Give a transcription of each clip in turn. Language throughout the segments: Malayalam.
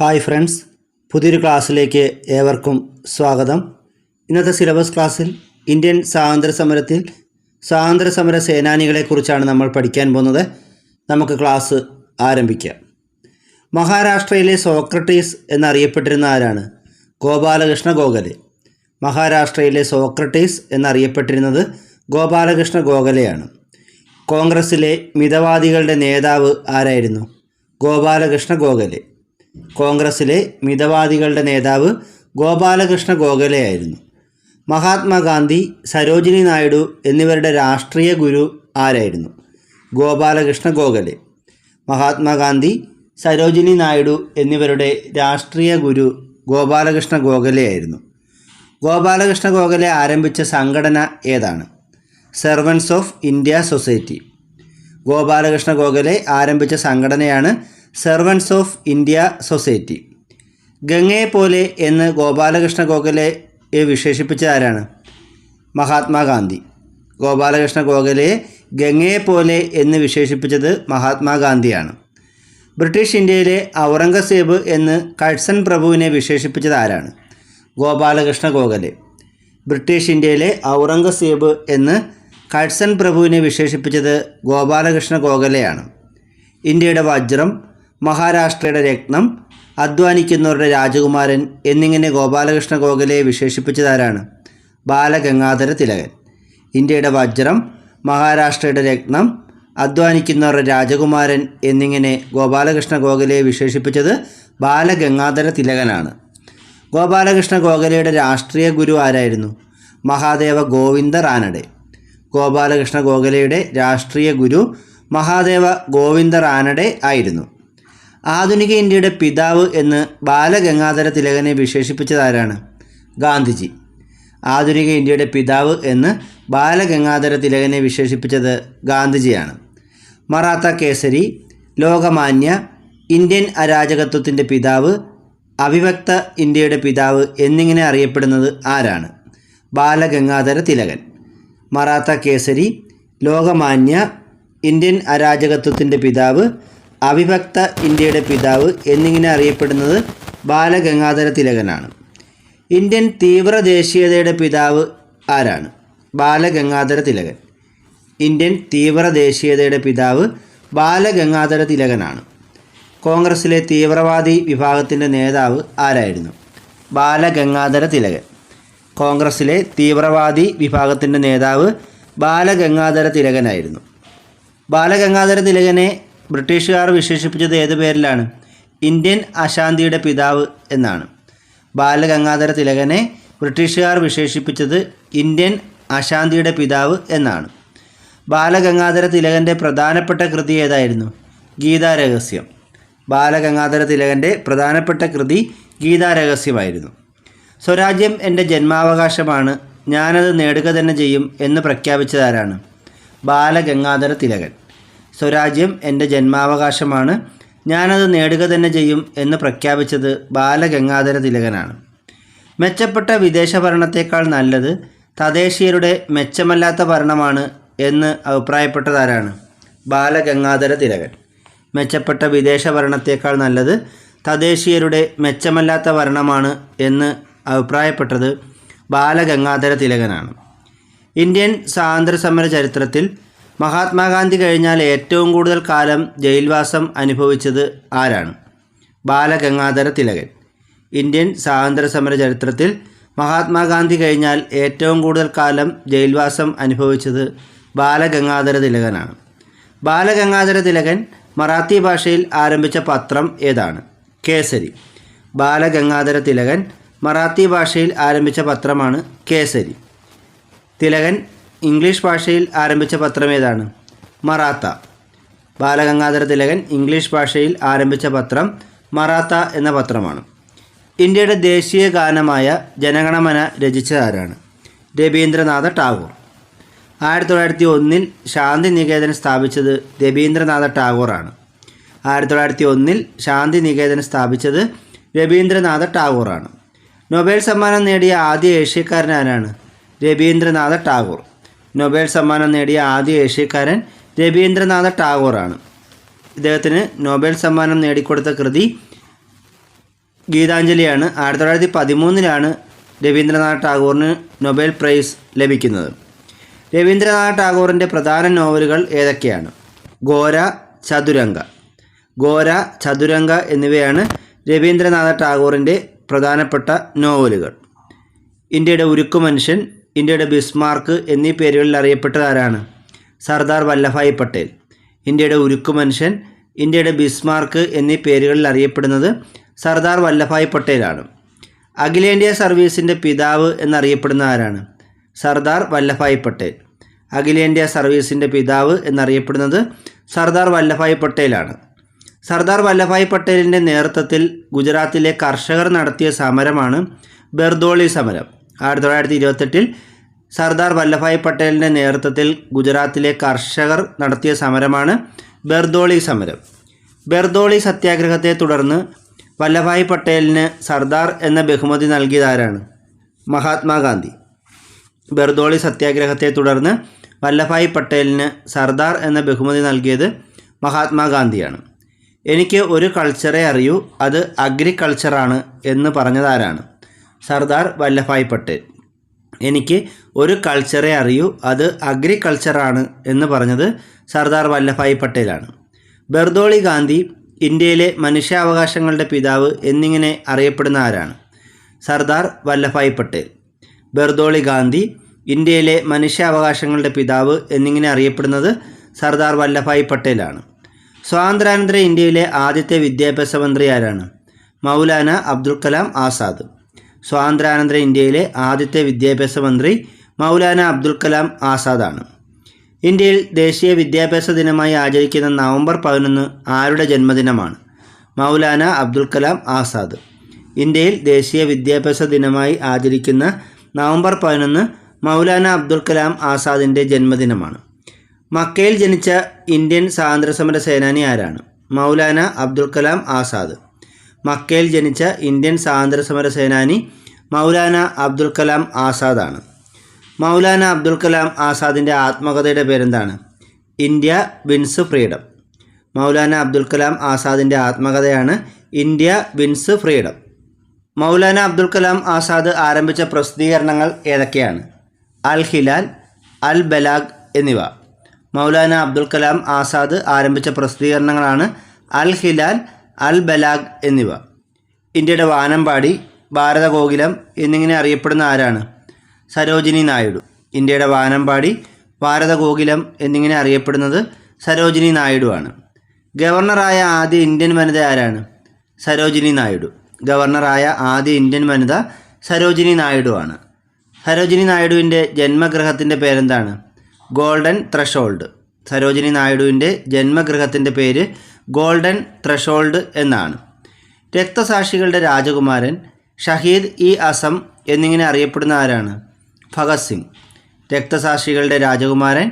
ഹായ് ഫ്രണ്ട്സ് പുതിയൊരു ക്ലാസ്സിലേക്ക് ഏവർക്കും സ്വാഗതം. ഇന്നത്തെ സിലബസ് ക്ലാസ്സിൽ ഇന്ത്യൻ സ്വാതന്ത്ര്യ സമരത്തിൽ സ്വാതന്ത്ര്യ സമര സേനാനികളെക്കുറിച്ചാണ് നമ്മൾ പഠിക്കാൻ പോകുന്നത്. നമുക്ക് ക്ലാസ് ആരംഭിക്കാം. മഹാരാഷ്ട്രയിലെ സോക്രട്ടീസ് എന്നറിയപ്പെട്ടിരുന്ന ആരാണ്? ഗോപാലകൃഷ്ണ ഗോഖലെ. മഹാരാഷ്ട്രയിലെ സോക്രട്ടീസ് എന്നറിയപ്പെട്ടിരുന്നത് ഗോപാലകൃഷ്ണ ഗോഖലെയാണ്. കോൺഗ്രസിലെ മിതവാദികളുടെ നേതാവ് ആരായിരുന്നു? ഗോപാലകൃഷ്ണ ഗോഖലെ. കോൺഗ്രസ്സിലെ മിതവാദികളുടെ നേതാവ് ഗോപാലകൃഷ്ണ ഗോഖലെയായിരുന്നു മഹാത്മാഗാന്ധി സരോജിനി നായിഡു എന്നിവരുടെ രാഷ്ട്രീയ ഗുരു ആരായിരുന്നു? ഗോപാലകൃഷ്ണ ഗോഖലെ. മഹാത്മാഗാന്ധി സരോജിനി നായിഡു എന്നിവരുടെ രാഷ്ട്രീയ ഗുരു ഗോപാലകൃഷ്ണ ഗോഖലെയായിരുന്നു ഗോപാലകൃഷ്ണ ഗോഖലെ ആരംഭിച്ച സംഘടന ഏതാണ്? Servants of India society. Gopal Krishna Gokhale ആരംഭിച്ച സംഘടനയാണ് സെർവൻസ് ഓഫ് ഇന്ത്യ സൊസൈറ്റി ഗംഗയെ പോലെ എന്ന് ഗോപാലകൃഷ്ണ ഗോഖലെയെ വിശേഷിപ്പിച്ച ആരാണ്? മഹാത്മാഗാന്ധി ഗോപാലകൃഷ്ണ ഗോഖലെ പോലെ എന്ന് വിശേഷിപ്പിച്ചത് മഹാത്മാഗാന്ധിയാണ് ബ്രിട്ടീഷ് ഇന്ത്യയിലെ ഔറംഗസേബ് എന്ന് കഴ്സൺ പ്രഭുവിനെ വിശേഷിപ്പിച്ചത് ആരാണ്? ഗോപാലകൃഷ്ണ ഗോഖലെ. ബ്രിട്ടീഷ് ഇന്ത്യയിലെ ഔറംഗസേബ് എന്ന് കഴ്സൺ പ്രഭുവിനെ വിശേഷിപ്പിച്ചത് ഗോപാലകൃഷ്ണ ഗോഖലെയാണ്. ഇന്ത്യയുടെ വജ്രം മഹാരാഷ്ട്രയുടെ രത്നം അധ്വാനിക്കുന്നവരുടെ രാജകുമാരൻ എന്നിങ്ങനെ ഗോപാലകൃഷ്ണ ഗോഖലയെ വിശേഷിപ്പിച്ചതാരാണ്? ബാലഗംഗാധര തിലകൻ. ഇന്ത്യയുടെ വജ്രം മഹാരാഷ്ട്രയുടെ രത്നം അധ്വാനിക്കുന്നവരുടെ രാജകുമാരൻ എന്നിങ്ങനെ ഗോപാലകൃഷ്ണ ഗോഖലയെ വിശേഷിപ്പിച്ചത് ബാലഗംഗാധര തിലകനാണ്. ഗോപാലകൃഷ്ണ ഗോഖലയുടെ രാഷ്ട്രീയ ഗുരു ആരായിരുന്നു? മഹാദേവ ഗോവിന്ദ റാനഡെ. ഗോപാലകൃഷ്ണ ഗോഖലയുടെ രാഷ്ട്രീയ ഗുരു മഹാദേവ ഗോവിന്ദ റാനഡെ ആയിരുന്നു. ആധുനിക ഇന്ത്യയുടെ പിതാവ് എന്ന് ബാലഗംഗാധര തിലകനെ വിശേഷിപ്പിച്ചതാരാണ് ഗാന്ധിജി. ആധുനിക ഇന്ത്യയുടെ പിതാവ് എന്ന് ബാലഗംഗാധര തിലകനെ വിശേഷിപ്പിച്ചത് ഗാന്ധിജിയാണ്. മറാത്ത കേസരി ലോകമാന്യ ഇന്ത്യൻ അരാജകത്വത്തിന്റെ പിതാവ് അവിഭക്ത ഇന്ത്യയുടെ പിതാവ് എന്നിങ്ങനെ അറിയപ്പെടുന്നത് ആരാണ്? ബാലഗംഗാധര തിലകൻ. മറാത്ത കേസരി ലോകമാന്യ ഇന്ത്യൻ അരാജകത്വത്തിന്റെ പിതാവ് അവിഭക്ത ഇന്ത്യയുടെ പിതാവ് എന്നിങ്ങനെ അറിയപ്പെടുന്നത് ബാലഗംഗാധര തിലകനാണ്. ഇന്ത്യൻ തീവ്ര ദേശീയതയുടെ പിതാവ് ആരാണ്? ബാലഗംഗാധര തിലകൻ. ഇന്ത്യൻ തീവ്ര ദേശീയതയുടെ പിതാവ് ബാലഗംഗാധര തിലകനാണ്. കോൺഗ്രസിലെ തീവ്രവാദി വിഭാഗത്തിന്റെ നേതാവ് ആരായിരുന്നു? ബാലഗംഗാധര തിലകൻ. കോൺഗ്രസിലെ തീവ്രവാദി വിഭാഗത്തിന്റെ നേതാവ് ബാലഗംഗാധര തിലകനായിരുന്നു. ബാലഗംഗാധര തിലകനെ ബ്രിട്ടീഷുകാർ വിശേഷിപ്പിച്ചത് ഏത് പേരിലാണ്? ഇന്ത്യൻ അശാന്തിയുടെ പിതാവ് എന്നാണ്. ബാലഗംഗാധര തിലകനെ ബ്രിട്ടീഷുകാർ വിശേഷിപ്പിച്ചത് ഇന്ത്യൻ അശാന്തിയുടെ പിതാവ് എന്നാണ്. ബാലഗംഗാധര തിലകന്റെ പ്രധാനപ്പെട്ട കൃതി ഏതായിരുന്നു? ഗീതാരഹസ്യം ബാലഗംഗാധര തിലകന്റെ പ്രധാനപ്പെട്ട കൃതി ഗീതാരഹസ്യമായിരുന്നു സ്വരാജ്യം എന്റെ ജന്മാവകാശമാണ് ഞാനത് നേടുക തന്നെ ചെയ്യും എന്ന് പ്രഖ്യാപിച്ചതാരാണ്? ബാലഗംഗാധര തിലകൻ. സ്വരാജ്യം എന്റെ ജന്മാവകാശമാണ്. ഞാനത് നേടുക തന്നെ ചെയ്യും എന്ന് പ്രഖ്യാപിച്ചത് ബാലഗംഗാധര തിലകനാണ്. മെച്ചപ്പെട്ട വിദേശ ഭരണത്തേക്കാൾ നല്ലത് തദ്ദേശീയരുടെ മെച്ചമല്ലാത്ത ഭരണമാണ് എന്ന് അഭിപ്രായപ്പെട്ടതാരാണ്? ബാലഗംഗാധര തിലകൻ. മെച്ചപ്പെട്ട വിദേശ ഭരണത്തേക്കാൾ നല്ലത് തദ്ദേശീയരുടെ മെച്ചമല്ലാത്ത ഭരണമാണ് എന്ന് അഭിപ്രായപ്പെട്ടത് ബാലഗംഗാധര തിലകനാണ്. ഇന്ത്യൻ സ്വാതന്ത്ര്യ സമര ചരിത്രത്തിൽ മഹാത്മാഗാന്ധി കഴിഞ്ഞാൽ ഏറ്റവും കൂടുതൽ കാലം ജയിൽവാസം അനുഭവിച്ചത് ആരാണ്? ബാലഗംഗാധര തിലകൻ. ഇന്ത്യൻ സ്വാതന്ത്ര്യ സമര ചരിത്രത്തിൽ മഹാത്മാഗാന്ധി കഴിഞ്ഞാൽ ഏറ്റവും കൂടുതൽ കാലം ജയിൽവാസം അനുഭവിച്ചത് ബാലഗംഗാധര തിലകനാണ്. ബാലഗംഗാധര തിലകൻ മറാത്തി ഭാഷയിൽ ആരംഭിച്ച പത്രം ഏതാണ്? കേസരി. ബാലഗംഗാധര തിലകൻ മറാത്തി ഭാഷയിൽ ആരംഭിച്ച പത്രമാണ് കേസരി. തിലകൻ ഇംഗ്ലീഷ് ഭാഷയിൽ ആരംഭിച്ച പത്രം ഏതാണ്? മറാത്ത. ബാലഗംഗാധര തിലകൻ ഇംഗ്ലീഷ് ഭാഷയിൽ ആരംഭിച്ച പത്രം മറാത്ത എന്ന പത്രമാണ്. ഇന്ത്യയുടെ ദേശീയ ഗാനമായ ജനഗണമന രചിച്ചതാരാണ്? രവീന്ദ്രനാഥ ടാഗോർ. ആയിരത്തി തൊള്ളായിരത്തി ഒന്നിൽ ശാന്തി നികേതൻ സ്ഥാപിച്ചത് രവീന്ദ്രനാഥ ടാഗോറാണ്. ആയിരത്തി തൊള്ളായിരത്തി ഒന്നിൽ ശാന്തി നികേതൻ സ്ഥാപിച്ചത് രവീന്ദ്രനാഥ ടാഗോറാണ്. നൊബേൽ സമ്മാനം നേടിയ ആദ്യ ഏഷ്യക്കാരൻ ആരാണ്? രവീന്ദ്രനാഥ ടാഗോർ. നൊബേൽ സമ്മാനം നേടിയ ആദ്യ ഏഷ്യക്കാരൻ രവീന്ദ്രനാഥ ടാഗോറാണ്. ഇദ്ദേഹത്തിന് നൊബേൽ സമ്മാനം നേടിക്കൊടുത്ത കൃതി ഗീതാഞ്ജലിയാണ്. ആയിരത്തി തൊള്ളായിരത്തി പതിമൂന്നിലാണ് രവീന്ദ്രനാഥ് ടാഗോറിന് നൊബേൽ പ്രൈസ് ലഭിക്കുന്നത്. രവീന്ദ്രനാഥ് ടാഗോറിന്റെ പ്രധാന നോവലുകൾ ഏതൊക്കെയാണ്? ഗോര ചതുരംഗ. ഗോര ചതുരംഗ എന്നിവയാണ് രവീന്ദ്രനാഥ ടാഗോറിന്റെ പ്രധാനപ്പെട്ട നോവലുകൾ. ഇന്ത്യയുടെ ഉരുക്കു മനുഷ്യൻ ഇന്ത്യയുടെ ബിസ്മാർക്ക് എന്നീ പേരുകളിൽ അറിയപ്പെട്ടത് ആരാണ് സർദാർ വല്ലഭായ് പട്ടേൽ. ഇന്ത്യയുടെ ഉരുക്കു മനുഷ്യൻ ഇന്ത്യയുടെ ബിസ്മാർക്ക് എന്നീ പേരുകളിൽ അറിയപ്പെടുന്നത് സർദാർ വല്ലഭായ് പട്ടേലാണ്. അഖിലേന്ത്യാ സർവീസിന്റെ പിതാവ് എന്നറിയപ്പെടുന്ന ആരാണ്? സർദാർ വല്ലഭായ് പട്ടേൽ. അഖിലേന്ത്യാ സർവീസിന്റെ പിതാവ് എന്നറിയപ്പെടുന്നത് സർദാർ വല്ലഭായ് പട്ടേലാണ്. സർദാർ വല്ലഭായ് പട്ടേലിന്റെ നേതൃത്വത്തിൽ ഗുജറാത്തിലെ കർഷകർ നടത്തിയ സമരമാണ് ബെർദോളി സമരം. ആയിരത്തി തൊള്ളായിരത്തി ഇരുപത്തെട്ടിൽ സർദാർ വല്ലഭായ് പട്ടേലിന്റെ നേതൃത്വത്തിൽ ഗുജറാത്തിലെ കർഷകർ നടത്തിയ സമരമാണ് ബെർദോളി സമരം. ബെർദോളി സത്യാഗ്രഹത്തെ തുടർന്ന് വല്ലഭായ് പട്ടേലിന് സർദാർ എന്ന ബഹുമതി നൽകിയതാരാണ്? മഹാത്മാഗാന്ധി. ബെർദോളി സത്യാഗ്രഹത്തെ തുടർന്ന് വല്ലഭായ് പട്ടേലിന് സർദാർ എന്ന ബഹുമതി നൽകിയത് മഹാത്മാഗാന്ധിയാണ്. എനിക്ക് ഒരു കൾച്ചറെ അറിയൂ അത് അഗ്രികൾച്ചറാണ് എന്ന് പറഞ്ഞതാരാണ്? സർദാർ വല്ലഭായ് പട്ടേൽ. എനിക്ക് ഒരു കൾച്ചറെ അറിയൂ. അത് അഗ്രികൾച്ചറാണ് എന്ന് പറഞ്ഞത് സർദാർ വല്ലഭായ് പട്ടേലാണ്. ബെർദോളി ഗാന്ധി ഇന്ത്യയിലെ മനുഷ്യാവകാശങ്ങളുടെ പിതാവ് എന്നിങ്ങനെ അറിയപ്പെടുന്ന ആരാണ്? സർദാർ വല്ലഭായ് പട്ടേൽ. ബെർദോളി ഗാന്ധി ഇന്ത്യയിലെ മനുഷ്യാവകാശങ്ങളുടെ പിതാവ് എന്നിങ്ങനെ അറിയപ്പെടുന്നത് സർദാർ വല്ലഭായ് പട്ടേലാണ്. സ്വാതന്ത്ര്യാനന്തര ഇന്ത്യയിലെ ആദ്യത്തെ വിദ്യാഭ്യാസ മന്ത്രി ആരാണ്? മൗലാന അബ്ദുൽ കലാം ആസാദ്. സ്വാതന്ത്ര്യാനന്തര ഇന്ത്യയിലെ ആദ്യത്തെ വിദ്യാഭ്യാസ മന്ത്രി മൗലാന അബ്ദുൽ കലാം ആസാദാണ്. ഇന്ത്യയിൽ ദേശീയ വിദ്യാഭ്യാസ ദിനമായി ആചരിക്കുന്ന നവംബർ പതിനൊന്ന് ആരുടെ ജന്മദിനമാണ്? മൗലാന അബ്ദുൽ കലാം ആസാദ്. ഇന്ത്യയിൽ ദേശീയ വിദ്യാഭ്യാസ ദിനമായി ആചരിക്കുന്ന നവംബർ പതിനൊന്ന് മൗലാന അബ്ദുൽ കലാം ആസാദിന്റെ ജന്മദിനമാണ്. മക്കയിൽ ജനിച്ച ഇന്ത്യൻ സ്വാതന്ത്ര്യസമര സേനാനി ആരാണ്? മൗലാന അബ്ദുൽ കലാം ആസാദ്. മക്കയിൽ ജനിച്ച ഇന്ത്യൻ സ്വാതന്ത്ര്യസമര സേനാനി മൗലാന അബ്ദുൽ കലാം ആസാദാണ്. മൗലാന അബ്ദുൽ കലാം ആസാദിന്റെ ആത്മകഥയുടെ പേരെന്താണ്? India wins freedom. Maulana Abdul Kalam ആസാദിന്റെ ആത്മകഥയാണ് India wins freedom. Maulana Abdul Kalam Azad ആരംഭിച്ച പ്രസിദ്ധീകരണങ്ങൾ ഏതൊക്കെയാണ്? അൽ ഹിലാൽ അൽ ബലാഗ് എന്നിവ. മൗലാന അബ്ദുൽ കലാം ആസാദ് ആരംഭിച്ച പ്രസിദ്ധീകരണങ്ങളാണ് അൽ ഹിലാൽ അൽ ബലാഗ് എന്നിവ. ഇന്ത്യയുടെ വാനമ്പാടി ഭാരതഗോകുലം എന്നിങ്ങനെ അറിയപ്പെടുന്ന ആരാണ്? സരോജിനി നായിഡു. ഇന്ത്യയുടെ വാനമ്പാടി ഭാരതഗോകുലം എന്നിങ്ങനെ അറിയപ്പെടുന്നത് സരോജിനി നായിഡു ആണ് ഗവർണറായ ആദ്യ ഇന്ത്യൻ വനിത ആരാണ്? സരോജിനി നായിഡു. ഗവർണറായ ആദ്യ ഇന്ത്യൻ വനിത സരോജിനി നായിഡു ആണ് സരോജിനി നായിഡുവിന്റെ ജന്മഗൃഹത്തിന്റെ പേരെന്താണ്? Golden threshold. സരോജിനി നായിഡുവിന്റെ ജന്മഗൃഹത്തിന്റെ പേര് ഗോൾഡൻ ത്രഷോൾഡ് എന്നാണ്. രക്തസാക്ഷികളുടെ രാജകുമാരൻ ഷഹീദ് ഇ അസം എന്നിങ്ങനെ അറിയപ്പെടുന്ന ആരാണ്? ഭഗത് സിംഗ്. രക്തസാക്ഷികളുടെ രാജകുമാരൻ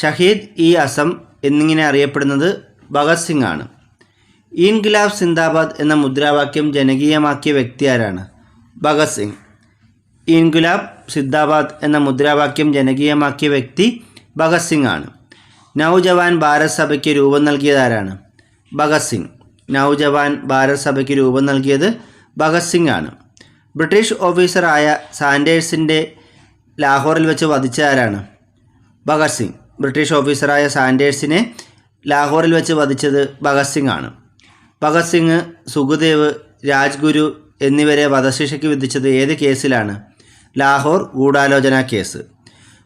ഷഹീദ് ഇ അസം എന്നിങ്ങനെ അറിയപ്പെടുന്നത് ഭഗത് സിംഗ് ആണ് ഇൻഗിലാബ് സിന്ദാബാദ് എന്ന മുദ്രാവാക്യം ജനകീയമാക്കിയ വ്യക്തി ആരാണ്? ഭഗത് സിംഗ്. ഇൻഗുലാബ് സിദ്ദാബാദ് എന്ന മുദ്രാവാക്യം ജനകീയമാക്കിയ വ്യക്തി ഭഗത് സിംഗ് ആണ് നൗജവാൻ ഭാരത് സഭയ്ക്ക് രൂപം നൽകിയതാരാണ് ഭഗത് സിംഗ്. നൗജവാൻ ഭാരത് സഭയ്ക്ക് രൂപം നൽകിയത് ഭഗത് സിംഗ് ആണ്. ബ്രിട്ടീഷ് ഓഫീസറായ സാൻഡേഴ്സിന്റെ ലാഹോറിൽ വെച്ച് വധിച്ച ആരാണ്? ഭഗത് സിംഗ്. ബ്രിട്ടീഷ് ഓഫീസറായ സാൻഡേഴ്സിനെ ലാഹോറിൽ വെച്ച് വധിച്ചത് ഭഗത് സിംഗ് ആണ്. ഭഗത് സിംഗ് സുഖദേവ് രാജ്ഗുരു എന്നിവരെ വധശിക്ഷയ്ക്ക് വിധിച്ചത് ഏത് കേസിലാണ്? ലാഹോർ ഗൂഢാലോചന കേസ്.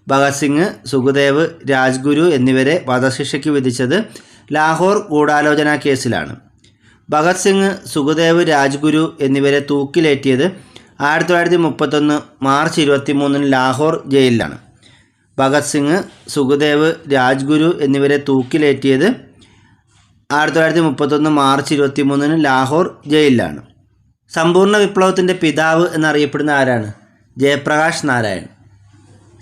ഭഗത് സിംഗ് സുഖദേവ് രാജ്ഗുരു എന്നിവരെ വധശിക്ഷയ്ക്ക് വിധിച്ചത് ലാഹോർ ഗൂഢാലോചന കേസിലാണ്. ഭഗത് സിംഗ് സുഖദേവ് രാജ്ഗുരു എന്നിവരെ തൂക്കിലേറ്റിയത് ആയിരത്തി തൊള്ളായിരത്തി മുപ്പത്തൊന്ന് മാർച്ച് ഇരുപത്തി മൂന്നിന് ലാഹോർ ജയിലിലാണ്. ഭഗത് സിംഗ് സുഖദേവ് രാജ്ഗുരു എന്നിവരെ തൂക്കിലേറ്റിയത് ആയിരത്തി തൊള്ളായിരത്തി മുപ്പത്തൊന്ന് മാർച്ച് ഇരുപത്തി മൂന്നിന് ലാഹോർ ജയിലിലാണ്. സമ്പൂർണ വിപ്ലവത്തിന്റെ പിതാവ് എന്നറിയപ്പെടുന്ന ആരാണ്? ജയപ്രകാശ് നാരായൺ.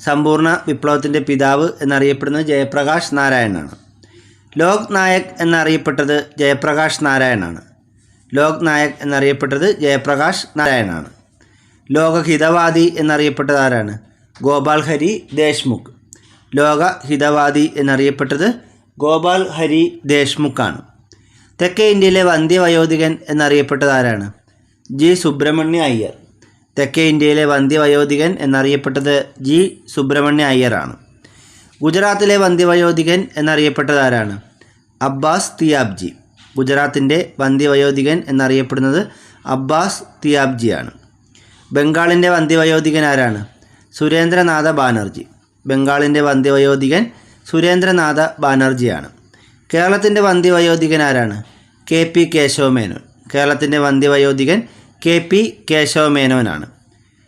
സമ്പൂർണ വിപ്ലവത്തിന്റെ പിതാവ് എന്നറിയപ്പെടുന്നത് ജയപ്രകാശ് നാരായണനാണ് ലോക് നായക് എന്നറിയപ്പെട്ടത് ജയപ്രകാശ് നാരായണാണ്. ലോക് നായക് എന്നറിയപ്പെട്ടത് ജയപ്രകാശ് നാരായണാണ്. ലോകഹിതവാദി എന്നറിയപ്പെട്ടത് ആരാണ്? ഗോപാൽ ഹരി ദേശ്മുഖ്. ലോക ഹിതവാദി എന്നറിയപ്പെട്ടത് ഗോപാൽ ഹരി ദേശ്മുഖാണ്. തെക്കേ ഇന്ത്യയിലെ വന്ധ്യവയോധികൻ എന്നറിയപ്പെട്ടത് ആരാണ്? ജി. സുബ്രഹ്മണ്യ അയ്യർ. തെക്കേ ഇന്ത്യയിലെ വന്ധ്യവയോധികൻ എന്നറിയപ്പെട്ടത് ജി. സുബ്രഹ്മണ്യ അയ്യറാണ്. ഗുജറാത്തിലെ വന്ധ്യവയോധികൻ എന്നറിയപ്പെട്ടത് ആരാണ് അബ്ബാസ് തിയാബ്ജി. ഗുജറാത്തിന്റെ വന്ധ്യവയോധികൻ എന്നറിയപ്പെടുന്നത് അബ്ബാസ് തിയാബ്ജിയാണ്. ബംഗാളിന്റെ വന്ധ്യവയോധികൻ ആരാണ്? സുരേന്ദ്രനാഥ ബാനർജി. ബംഗാളിന്റെ വന്ധ്യവയോധികൻ സുരേന്ദ്രനാഥ ബാനർജിയാണ്. കേരളത്തിന്റെ വന്ധ്യവയോധികൻ ആരാണ്? K P Kesava Menon. കേരളത്തിന്റെ വന്ധ്യവയോധികൻ കെ പി കേശവമേനോനാണ്.